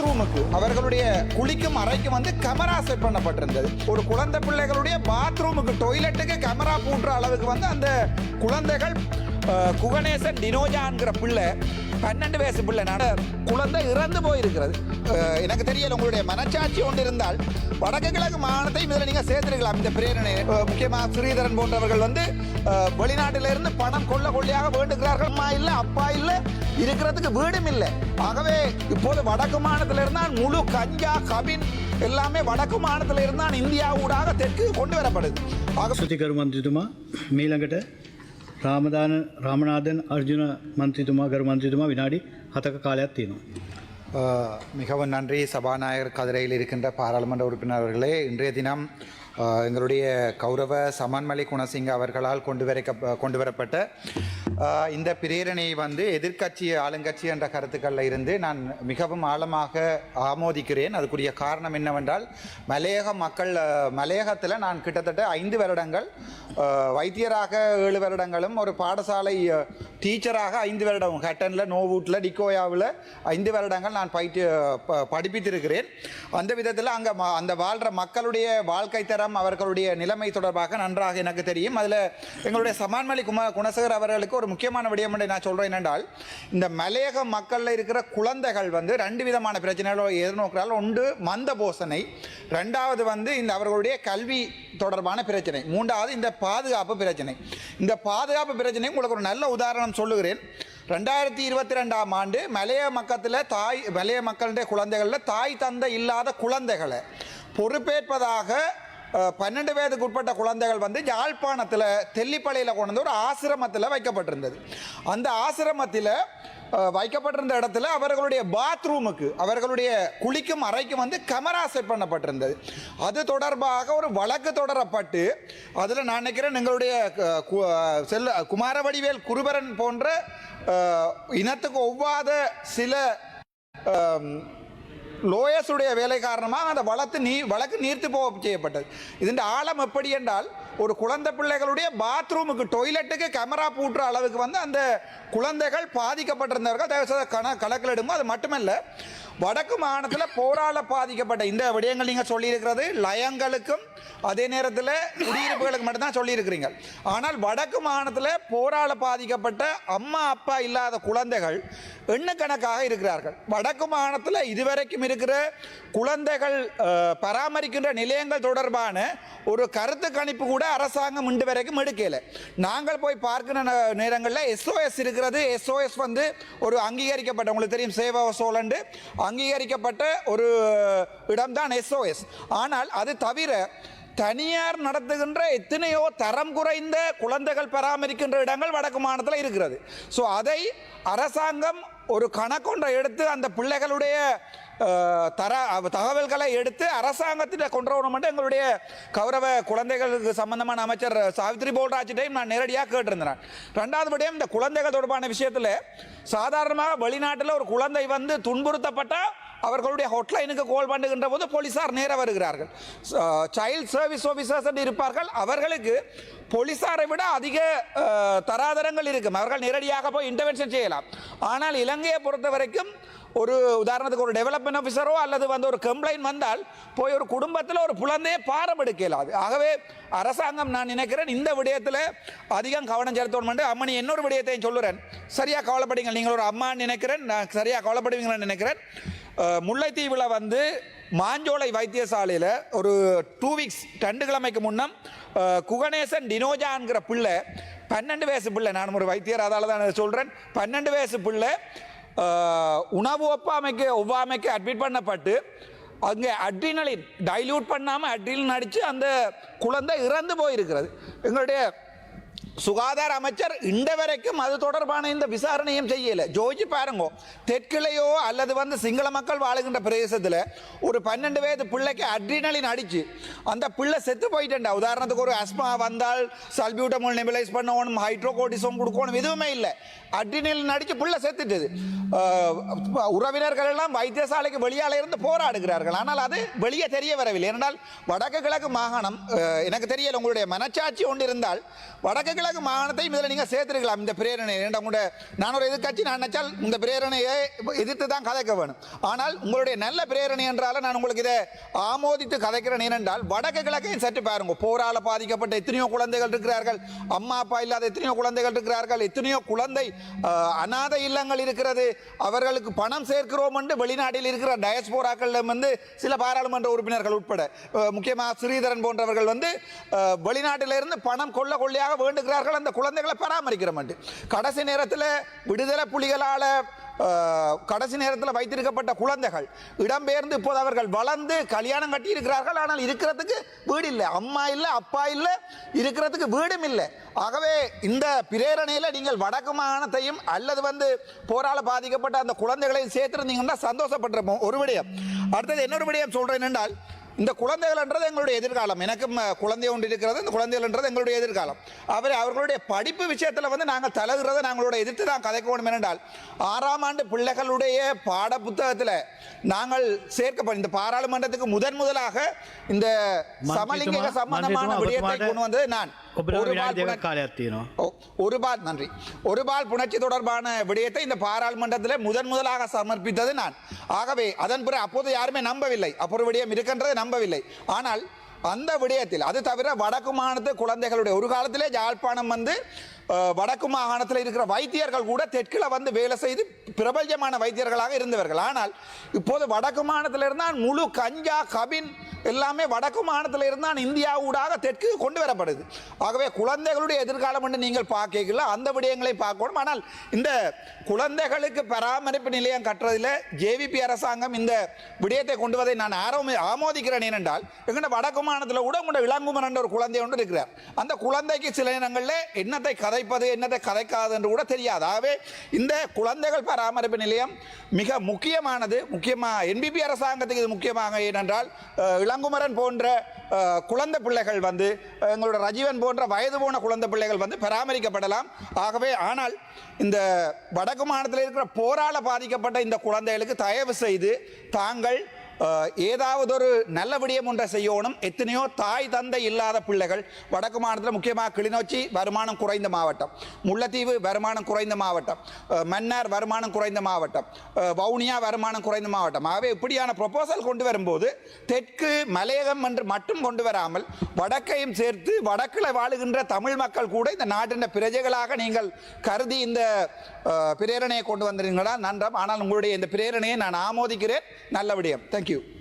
பாத்ரூமுக்கு அவர்களுடைய குளிக்கும் அறைக்கு வந்து கேமரா செட் பண்ணப்பட்டிருந்தது. ஒரு குழந்தை பிள்ளைகளுடைய பாத்ரூமுக்கு டொய்லெட்டுக்கு கேமரா பூட்டுற அளவுக்கு வந்து அந்த குழந்தைகள் குகணேசன் டினோஜான்கிற பிள்ளை பன்னெண்டு வயசு பிள்ளை நட குழந்தை இறந்து போயிருக்கிறது. எனக்கு தெரியல உங்களுடைய மனச்சாட்சி ஒன்று இருந்தால் வடக்கு கிழக்கு மாகாணத்தை இதில் நீங்கள் சேர்த்துருக்கலாம். இந்த பிரேரணை முக்கியமாக ஸ்ரீதரன் போன்றவர்கள் வந்து வெளிநாட்டிலிருந்து பணம் கொள்ள கொள்ளையாக வேண்டுகிறார்கள். அம்மா இல்லை அப்பா இல்லை இருக்கிறதுக்கு வீடும் இல்லை. ஆகவே இப்போது வடக்கு மாநிலத்தில் இருந்தால் முழு கஞ்சா கபின் எல்லாமே வடக்கு மாநிலத்தில் இருந்தால் இந்தியா ஊடாக தெற்கு கொண்டு வரப்படுது. ஆக சுத்தி கருமாந்துமா மீளங்கிட்ட රාමදාන රාමනාදන් අර්ජුන මන්ත්‍රතුමා ගරු මන්ත්‍රතුමා විනාඩි හතක කාලයක් තියෙනවා. அஹ், மிகவும் நன்றி சபாநாயகர் கதிரையில் இருக்கின்ற பாராளுமன்ற உறுப்பினர் அவர்களே இன்றைய தினம் அஹ், எங்களுடைய கௌரவ சமன்மலை குணசிங்க அவர்களால் கொண்டு வரைக்க கொண்டு வரப்பட்ட அஹ், இந்த பிரேரணையை வந்து எதிர்க்கட்சி ஆளுங்கட்சி என்ற கருத்துக்களில் இருந்து நான் மிகவும் ஆழமாக ஆமோதிக்கிறேன். அதுக்குரிய காரணம் என்னவென்றால் மலையக மக்கள் மலையகத்தில் நான் கிட்டத்தட்ட ஐந்து வருடங்கள் வைத்தியராக ஏழு வருடங்களும் ஒரு பாடசாலை டீச்சராக ஐந்து வருடம் ஹட்டனில் நோவூட்டில் டிக்கோயாவில் ஐந்து வருடங்கள் நான் பயிற்று ப- படிப்பித்திருக்கிறேன். அந்த விதத்தில் அங்கே அந்த வாழ்கிற மக்களுடைய வாழ்க்கை தரம் அவர்களுடைய நிலைமை தொடர்பாக நன்றாக எனக்கு தெரியும். அதில் எங்களுடைய சமான்மலி கும குணசேகர் அவர்களுக்கு ஒரு முக்கியமான விடயம் நான் சொல்கிறேன் என்றால் இந்த மலையக மக்களில் இருக்கிற குழந்தைகள் வந்து ரெண்டு விதமான பிரச்சனைகளை எதிர்நோக்கிறால் ஒன்று மந்த போசனை ரெண்டாவது வந்து இந்த அவர்களுடைய கல்வி தொடர்பான பிரச்சனை. மூன்றாவது இந்த பாதுகாப்பு பிரச்சனை. இந்த பாதுகாப்பு பிரச்சனை உங்களுக்கு ஒரு நல்ல உதாரணம் சொல்லுகிறேன். ரெண்டாயிரத்தி இருபத்தி ரெண்டாம் ஆண்டு மலைய மக்கத்தில் தாய் மலைய மக்களுடைய குழந்தைகளில் தாய் தந்தை இல்லாத குழந்தைகளை பொறுப்பேற்பதாக பன்னெண்டு வயதுக்கு உட்பட்ட குழந்தைகள் வந்து யாழ்ப்பாணத்தில் தெல்லிப்பளையில் கொண்டு வந்து ஒரு ஆசிரமத்தில் வைக்கப்பட்டிருந்தது. அந்த ஆசிரமத்தில் வைக்கப்பட்டிருந்த இடத்துல அவர்களுடைய பாத்ரூமுக்கு அவர்களுடைய குளிக்கும் அறைக்கும் வந்து கமரா செட் பண்ணப்பட்டிருந்தது. அது தொடர்பாக ஒரு வழக்கு தொடரப்பட்டு அதில் நான் நினைக்கிறேன் எங்களுடைய கு- செல்ல குமாரவடிவேல் குருபரன் போன்ற இனத்துக்கு ஒவ்வாத சில லோயஸுடைய வேலை காரணமாக அந்த வழக்கு நீ வழக்கு நீர்த்து போக செய்யப்பட்டது. இதன் ஆழம் எப்படி என்றால் ஒரு குழந்தை பிள்ளைகளுடைய பாத்ரூமுக்கு டொய்லெட்டுக்கு கேமரா பூட்டுற அளவுக்கு வந்து அந்த குழந்தைகள் பாதிக்கப்பட்டிருந்தவர்கள் தயவு செய்து கண கணக்கில் எடுங்க அது மட்டுமல்ல வடக்கு மாகாணத்தில் போரால பாதிக்கப்பட்ட இந்த விடயங்கள் நீங்கள் சொல்லியிருக்கிறது லயங்களுக்கும் அதே நேரத்தில் குடியிருப்புகளுக்கு மட்டும்தான் சொல்லியிருக்கிறீங்க. ஆனால் வடக்கு மாகாணத்தில் போரால பாதிக்கப்பட்ட அம்மா அப்பா இல்லாத குழந்தைகள் எண்ணுக்கணக்காக இருக்கிறார்கள். வடக்கு மாகாணத்தில் இதுவரைக்கும் இருக்கிற குழந்தைகள் பராமரிக்கின்ற நிலையங்கள் தொடர்பான ஒரு கருத்து கணிப்பு கூட அரசாங்கம் இன்று வரைக்கும் எடுக்கல. நாங்கள் போய் பார்க்கிற நேரங்களில் எஸ்ஓஎஸ் இருக்கிறது. எஸ்ஓஎஸ் வந்து ஒரு அங்கீகரிக்கப்பட்ட உங்களுக்கு தெரியும் சேவா சோழண்டு. அங்கீகரிக்கப்பட்ட ஒரு இடம்தான் எஸ்ஓஎஸ் ஆனால் அது தவிர தனியார் நடத்துகின்ற எத்தனையோ தரம் குறைந்த குழந்தைகள் பராமரிக்கின்ற இடங்கள் வடக்கு மாநிலத்தில் இருக்கிறது. ஸோ அதை அரசாங்கம் ஒரு கணக்கொன்றை எடுத்து அந்த பிள்ளைகளுடைய தர தகவல்களை எடுத்து அரசாங்கத்திட்ட கொண்டு வரணும் எங்களுடைய கௌரவ குழந்தைகளுக்கு சம்பந்தமான அமைச்சர் சாவித்ரி போல்ராஜிட்டையும் நான் நேரடியாக கேட்டிருந்தேன். ரெண்டாவது படியும் இந்த குழந்தைகள் தொடர்பான விஷயத்தில் சாதாரணமாக வெளிநாட்டில் ஒரு குழந்தை வந்து துன்புறுத்தப்பட்டால் அவர்களுடைய ஹொட்லைனுக்கு கால் பண்ணுகின்ற போது போலீசார் நேர வருகிறார்கள். சைல்ட் சர்வீஸ் ஆஃபீஸர்ஸ் என்று இருப்பார்கள். அவர்களுக்கு போலீசாரை விட அதிக தராதரங்கள் இருக்கும். அவர்கள் நேரடியாக போய் இன்டர்வென்ஷன் செய்யலாம். ஆனால் இலங்கையை பொறுத்த வரைக்கும் ஒரு உதாரணத்துக்கு ஒரு டெவலப்மெண்ட் ஆஃபீஸரோ அல்லது வந்து ஒரு கம்ப்ளைண்ட் வந்தால் போய் ஒரு குடும்பத்தில் ஒரு குழந்தையை பாரம் எடுக்க இயலாது ஆகவே அரசாங்கம் நான் நினைக்கிறேன் இந்த விடயத்தில் அதிகம் கவனம் செலுத்தணும் என்று அம்மனி இன்னொரு விடயத்தையும் சொல்லுறேன். சரியாக கவலைப்படுங்கள். நீங்கள் ஒரு அம்மான்னு நினைக்கிறேன். நான் சரியாக கவலைப்படுவீங்களான்னு நினைக்கிறேன். முல்லைத்தீவில் வந்து மாஞ்சோலை வைத்தியசாலையில் ஒரு டூ வீக்ஸ் ரெண்டு கிழமைக்கு முன்னம் குகணேசன் டினோஜான்கிற பிள்ளை பன்னெண்டு வயசு பிள்ளை நான் ஒரு வைத்தியர் அதால் தான் சொல்கிறேன் பன்னெண்டு வயசு பிள்ளை உணவு ஒப்பாமைக்கு ஒவ்வாமைக்கு அட்மிட் பண்ணப்பட்டு அங்கே அட்ரினலின் டைல்யூட் பண்ணாமல் அட்ரினலின் அடித்து அந்த குழந்தை இறந்து போயிருக்கிறது. எங்களுடைய சுகாதார அமைச்சர் இந்த வரைக்கும் அது தொடர்பான இந்த விசாரணையும் செய்யல. ஜோதி பாருங்க தெற்கிளையோ அல்லது வந்து சிங்கள மக்கள் வாழுகின்ற பிரதேசத்தில் ஒரு பன்னெண்டு வயது பிள்ளைக்கு அட்ரினலின் அடிச்சு அந்த பிள்ளை செத்து போயிட்டேன்டா. உதாரணத்துக்கு ஒரு அஸ்மா வந்தால் சல்பியூட்டமோல் நெபிலைஸ் பண்ணணும் ஹைட்ரோகோட்டிசம் கொடுக்கணும் எதுவுமே இல்லை. அட்ரினலின் அடிச்சு பிள்ளை செத்துட்டது. உறவினர்கள் எல்லாம் வைத்தியசாலைக்கு வெளியால இருந்து போராடுகிறார்கள். ஆனால் அது வெளியே தெரிய வரவில்லை. ஏனென்றால் வடக்கு கிழக்கு மாகாணம் எனக்கு தெரியல உங்களுடைய மனச்சாட்சி ஒன்று இருந்தால் வடக்கு கிழக்கு வடகிழக்கு மாகாணத்தையும் இதில் நீங்கள் சேர்த்திருக்கலாம். இந்த பிரேரணை. ஏன்டா உங்களோட நான் ஒரு எதிர்கட்சி நான் நினைச்சால் இந்த பிரேரணையை எதிர்த்து தான் கதைக்க வேணும். ஆனால் உங்களுடைய நல்ல பிரேரணை என்றால நான் உங்களுக்கு இதை ஆமோதித்து கதைக்கிறேன். ஏனென்றால் வடக்கு கிழக்கையும் சற்று பாருங்க. போரால் பாதிக்கப்பட்ட எத்தனையோ குழந்தைகள் இருக்கிறார்கள். அம்மா அப்பா இல்லாத எத்தனையோ குழந்தைகள் இருக்கிறார்கள். எத்தனையோ குழந்தை அநாத அனாதை இல்லங்கள் இருக்கிறது. அவர்களுக்கு பணம் சேர்க்கிறோம் என்று வெளிநாட்டில் இருக்கிற டயஸ்போராக்கள் வந்து சில பாராளுமன்ற உறுப்பினர்கள் உட்பட முக்கியமாக ஸ்ரீதரன் போன்றவர்கள் வந்து வெளிநாட்டிலிருந்து பணம் கொள்ள கொள்ளையாக இருக்கிறார்கள் அந்த குழந்தைகளை பராமரிக்கிற என்று கடைசி நேரத்தில் விடுதலை புலிகளால் கடைசி நேரத்தில் வைத்திருக்கப்பட்ட குழந்தைகள் இடம்பெயர்ந்து இப்போது அவர்கள் வளர்ந்து கல்யாணம் கட்டி இருக்கிறார்கள் ஆனால் இருக்கிறதுக்கு வீடு இல்லை. அம்மா இல்லை அப்பா இல்லை இருக்கிறதுக்கு வீடும் இல்லை. ஆகவே இந்த பிரேரணையில் நீங்கள் வடக்கு மாகாணத்தையும் அல்லது வந்து போரால் பாதிக்கப்பட்ட அந்த குழந்தைகளையும் சேர்த்துருந்தீங்கன்னா சந்தோஷப்பட்டிருப்போம். ஒரு விடயம். அடுத்தது இன்னொரு விடயம் சொல்றேன் என்றால் இந்த குழந்தைகள் என்றது எங்களுடைய எதிர்காலம். எனக்கும் குழந்தை ஒன்று இருக்கிறது. இந்த குழந்தைகள் எங்களுடைய எதிர்காலம். அவர் அவர்களுடைய படிப்பு விஷயத்தில் வந்து நாங்கள் தலகிறதை நாங்களோட எதிர்த்து நான் கதைக்க வேண்டும் என்றால் ஆறாம் ஆண்டு பிள்ளைகளுடைய பாட புத்தகத்தில் நாங்கள் சேர்க்க இந்த பாராளுமன்றத்துக்கு முதன் முதலாக இந்த சமலிங்க சம்பந்தமான விடயத்தை கொண்டு வந்தது நான். ஒரு பால் நன்றி. ஒரு பால் புணர்ச்சி தொடர்பான விடயத்தை இந்த பாராளுமன்றத்தில் முதன் முதலாக சமர்ப்பித்தது நான். ஆகவே அதன் பிறகு அப்போது யாருமே நம்பவில்லை. அப்புறம் விடயம் இருக்கின்றது நம்ப நம்பவில்லை. ஆனால் அந்த விடயத்தில் அது தவிர வடக்கு மாகாணத்து குழந்தைகளுடைய ஒரு காலத்திலே யாழ்ப்பாணம் வந்து வடக்கு மாகாணத்தில் இருக்கிற வைத்தியர்கள் கூட தெற்கில் வந்து வேலை செய்து பிரபல்யமான வைத்தியர்களாக இருந்தவர்கள். ஆனால் இப்போது வடக்கு மாகாணத்தில் இருந்தால் முழு கஞ்சா கபின் எல்லாமே வடக்கு மாகாணத்தில் இருந்தால் இந்தியா ஊடாக தெற்கு கொண்டு வரப்படுது. ஆகவே குழந்தைகளுடைய எதிர்காலம் என்று நீங்கள் பார்க்கல அந்த விடயங்களை பார்க்கணும். ஆனால் இந்த குழந்தைகளுக்கு பராமரிப்பு நிலையம் கட்டுறதில் ஜேவிபி அரசாங்கம் இந்த விடயத்தை கொண்டு வதை நான் ஆரோ ஆமோதிக்கிறேன் ஏனென்றால் எங்கள்ட வடக்கு மாநிலத்தில் கூட உங்களோட இளங்குமரன் என்ற ஒரு குழந்தை ஒன்று இருக்கிறார். அந்த குழந்தைக்கு சில நேரங்களில் என்னத்தை கதைப்பது என்னத்தை கதைக்காது என்று கூட தெரியாது. ஆகவே இந்த குழந்தைகள் பராமரிப்பு நிலையம் மிக முக்கியமானது. முக்கியமாக என்பிபி அரசாங்கத்துக்கு இது முக்கியமாக ஏனென்றால் இளங்குமரன் போன்ற குழந்தை பிள்ளைகள் வந்து எங்களோட ரஜீவன் போன்ற வயது போன குழந்தை பிள்ளைகள் வந்து பராமரிக்கப்படலாம். ஆகவே ஆனால் இந்த வடக்கு மாநிலத்தில் இருக்கிற போரால பாதிக்கப்பட்ட இந்த குழந்தைகளுக்கு தயவு செய்து தாங்கள் ஏதாவது ஒரு நல்ல விடயம் ஒன்றை செய்யணும். எத்தனையோ தாய் தந்தை இல்லாத பிள்ளைகள் வடக்கு மாநிலத்தில் முக்கியமாக கிளிநொச்சி வருமானம் குறைந்த மாவட்டம். முல்லைத்தீவு வருமானம் குறைந்த மாவட்டம். மன்னார் வருமானம் குறைந்த மாவட்டம். வவுனியா வருமானம் குறைந்த மாவட்டம். ஆகவே இப்படியான ப்ரொபோசல் கொண்டு வரும்போது தெற்கு மலையகம் என்று மட்டும் கொண்டு வராமல் வடக்கையும் சேர்த்து வடக்கில் வாழுகின்ற தமிழ் மக்கள் கூட இந்த நாட்டின் பிரஜைகளாக நீங்கள் கருதி இந்த பிரேரணையை கொண்டு வந்திருங்களா நன்றம் ஆனால் உங்களுடைய இந்த பிரேரணையை நான் ஆமோதிக்கிறேன். நல்ல விடயம். Thank you you.